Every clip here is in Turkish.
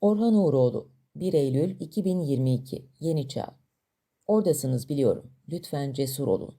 Orhan Uğuroğlu 1 Eylül 2022 Yeni Çağ Oradasınız biliyorum. Lütfen cesur olun.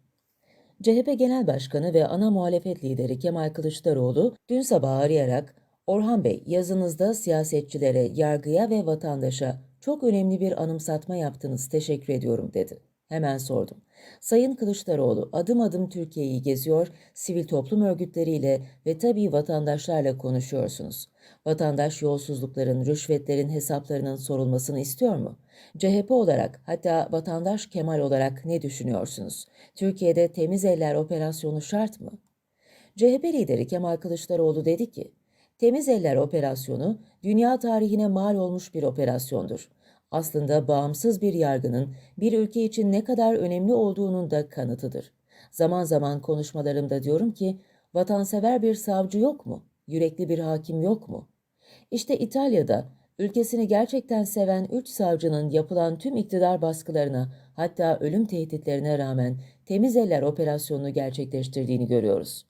CHP Genel Başkanı ve ana muhalefet lideri Kemal Kılıçdaroğlu dün sabah arayarak Orhan Bey yazınızda siyasetçilere, yargıya ve vatandaşa çok önemli bir anımsatma yaptınız teşekkür ediyorum dedi. Hemen sordum. Sayın Kılıçdaroğlu adım adım Türkiye'yi geziyor, sivil toplum örgütleriyle ve tabii vatandaşlarla konuşuyorsunuz. Vatandaş yolsuzlukların, rüşvetlerin hesaplarının sorulmasını istiyor mu? CHP olarak hatta vatandaş Kemal olarak ne düşünüyorsunuz? Türkiye'de temiz eller operasyonu şart mı? CHP lideri Kemal Kılıçdaroğlu dedi ki, Temiz Eller operasyonu dünya tarihine mal olmuş bir operasyondur. Aslında bağımsız bir yargının bir ülke için ne kadar önemli olduğunun da kanıtıdır. Zaman zaman konuşmalarımda diyorum ki, vatansever bir savcı yok mu? Yürekli bir hakim yok mu? İşte İtalya'da ülkesini gerçekten seven üç savcının yapılan tüm iktidar baskılarına hatta ölüm tehditlerine rağmen temiz eller operasyonunu gerçekleştirdiğini görüyoruz.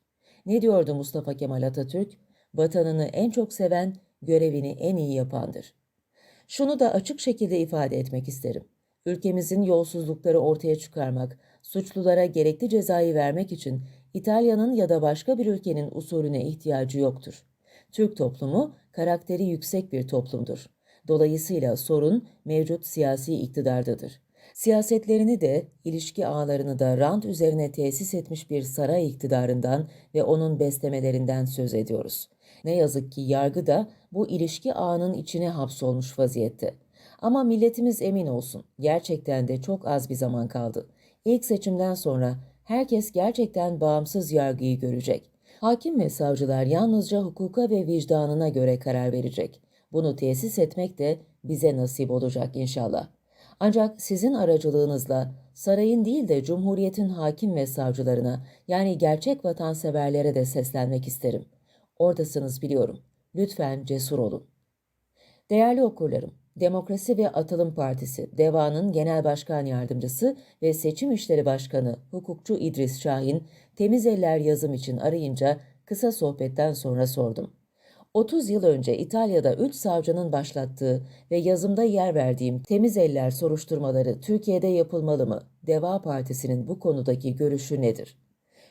Ne diyordu Mustafa Kemal Atatürk? Vatanını en çok seven, görevini en iyi yapandır. Şunu da açık şekilde ifade etmek isterim. Ülkemizin yolsuzlukları ortaya çıkarmak, suçlulara gerekli cezayı vermek için İtalya'nın ya da başka bir ülkenin usulüne ihtiyacı yoktur. Türk toplumu karakteri yüksek bir toplumdur. Dolayısıyla sorun mevcut siyasi iktidardadır. Siyasetlerini de, ilişki ağlarını da rant üzerine tesis etmiş bir saray iktidarından ve onun beslemelerinden söz ediyoruz. Ne yazık ki yargı da bu ilişki ağının içine hapsolmuş vaziyette. Ama milletimiz emin olsun, gerçekten de çok az bir zaman kaldı. İlk seçimden sonra herkes gerçekten bağımsız yargıyı görecek. Hakim ve savcılar yalnızca hukuka ve vicdanına göre karar verecek. Bunu tesis etmek de bize nasip olacak inşallah. Ancak sizin aracılığınızla sarayın değil de Cumhuriyet'in hakim ve savcılarına yani gerçek vatanseverlere de seslenmek isterim. Oradasınız biliyorum. Lütfen cesur olun. Değerli okurlarım, Demokrasi ve Atılım Partisi, DEVA'nın Genel Başkan Yardımcısı ve Seçim İşleri Başkanı hukukçu İdris Şahin, temiz eller yazım için arayınca kısa sohbetten sonra sordum. 30 yıl önce İtalya'da 3 savcının başlattığı ve yazımda yer verdiğim temiz eller soruşturmaları Türkiye'de yapılmalı mı? Deva Partisi'nin bu konudaki görüşü nedir?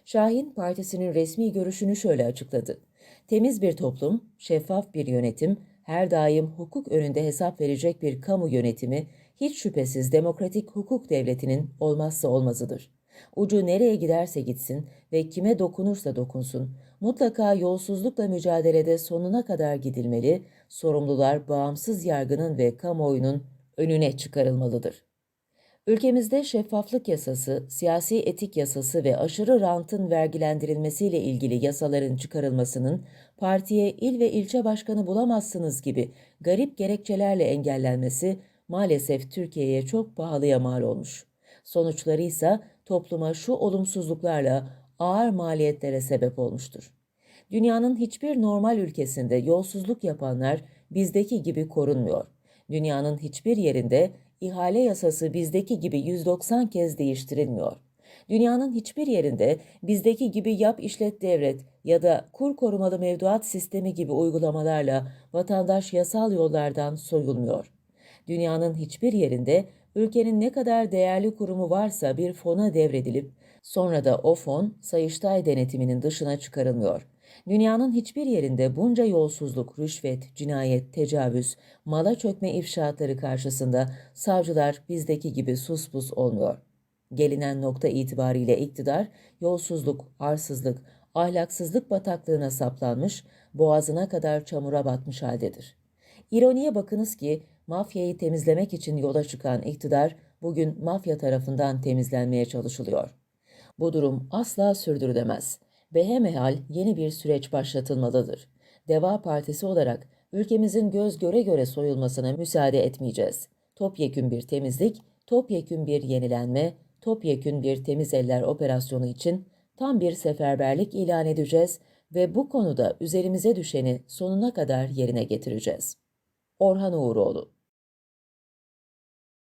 Şahin partisinin resmi görüşünü şöyle açıkladı. Temiz bir toplum, şeffaf bir yönetim, her daim hukuk önünde hesap verecek bir kamu yönetimi hiç şüphesiz demokratik hukuk devletinin olmazsa olmazıdır. Ucu nereye giderse gitsin ve kime dokunursa dokunsun, mutlaka yolsuzlukla mücadelede sonuna kadar gidilmeli, sorumlular bağımsız yargının ve kamuoyunun önüne çıkarılmalıdır. Ülkemizde şeffaflık yasası, siyasi etik yasası ve aşırı rantın vergilendirilmesiyle ilgili yasaların çıkarılmasının partiye il ve ilçe başkanı bulamazsınız gibi garip gerekçelerle engellenmesi maalesef Türkiye'ye çok pahalıya mal olmuş. Sonuçları ise topluma şu olumsuzluklarla ağır maliyetlere sebep olmuştur. Dünyanın hiçbir normal ülkesinde yolsuzluk yapanlar bizdeki gibi korunmuyor. Dünyanın hiçbir yerinde ihale yasası bizdeki gibi 190 kez değiştirilmiyor. Dünyanın hiçbir yerinde bizdeki gibi yap işlet devret ya da kur korumalı mevduat sistemi gibi uygulamalarla vatandaş yasal yollardan soyulmuyor. Dünyanın hiçbir yerinde ülkenin ne kadar değerli kurumu varsa bir fona devredilip sonra da o fon Sayıştay denetiminin dışına çıkarılmıyor. Dünyanın hiçbir yerinde bunca yolsuzluk, rüşvet, cinayet, tecavüz, mala çökme ifşaatları karşısında savcılar bizdeki gibi sus pus olmuyor. Gelinen nokta itibariyle iktidar, yolsuzluk, arsızlık, ahlaksızlık bataklığına saplanmış, boğazına kadar çamura batmış haldedir. İroniye bakınız ki mafyayı temizlemek için yola çıkan iktidar bugün mafya tarafından temizlenmeye çalışılıyor. Bu durum asla sürdürülemez. Behemehal yeni bir süreç başlatılmalıdır. Deva Partisi olarak ülkemizin göz göre göre soyulmasına müsaade etmeyeceğiz. Topyekün bir temizlik, topyekün bir yenilenme, topyekün bir temiz eller operasyonu için tam bir seferberlik ilan edeceğiz ve bu konuda üzerimize düşeni sonuna kadar yerine getireceğiz. Orhan Uğuroğlu